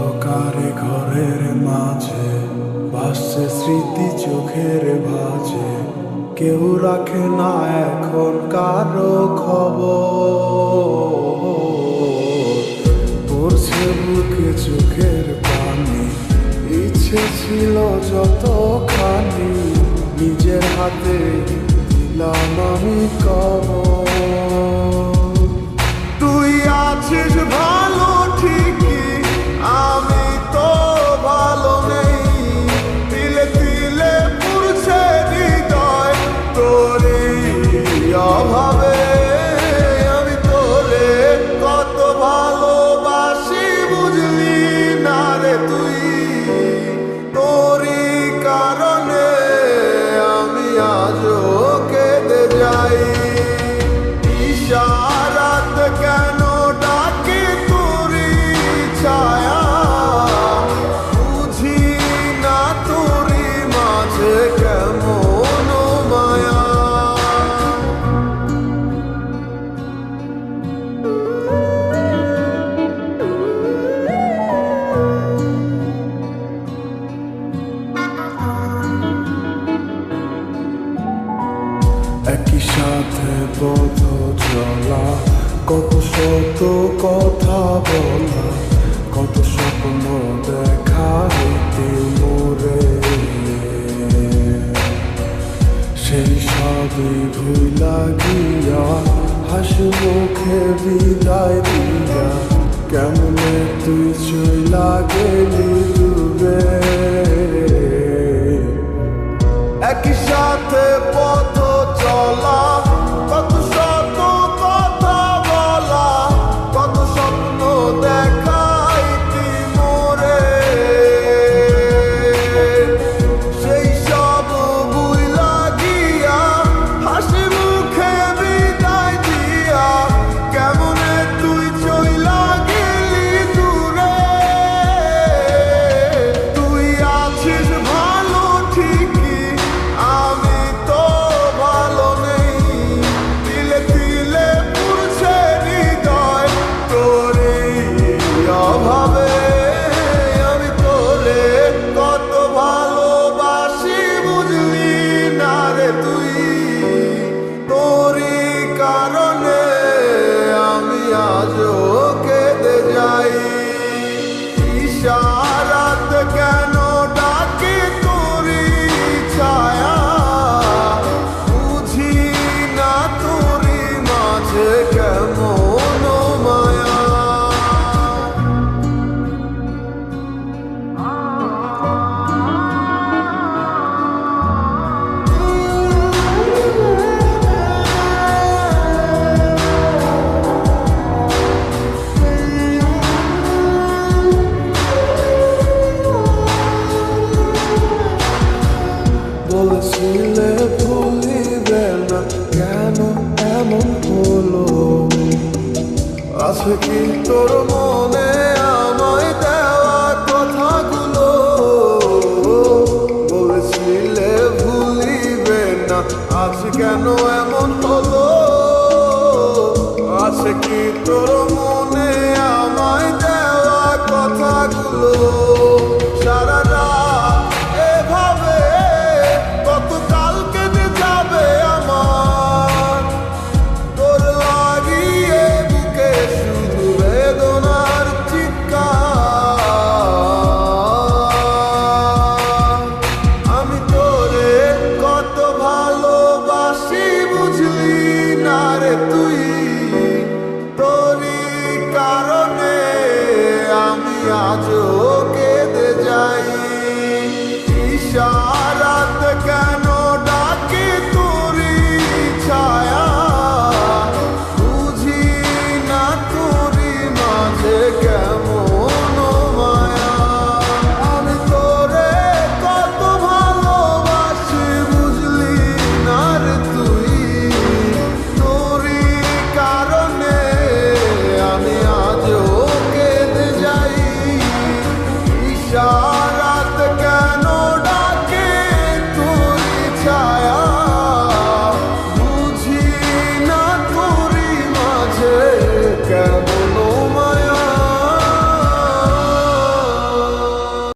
অন্ধকারে ঘরের মাঝে, ভাসছে স্মৃতি চোখের ভাজে। কেউ রাখে না এখন কারও খবর। বুকে চোখের পানি, ইচ্ছে ছিল যত খানি নিজের হাতে দিলাম আমি তুই আছিস ভাই একই সাথে পথ চলা কত শত কথা বলা, কত স্বপ্ন দেখা হইতে মোরে। সেই সবই ভুলা গিয়া হাসি মুখে বিদায় দিয়া, কেমনে তুই চইলা গেলি একই সাথে পথ চলা কত আমি আজও বলেছিলে ভুলিবে না কেন এমন হলো? আছে কি তোর মনে আমায় দেওয়া কথাগুলো? বলেছিলে ভুলিবে না আজ কেন এমন হলো? আছে কি তোর মনে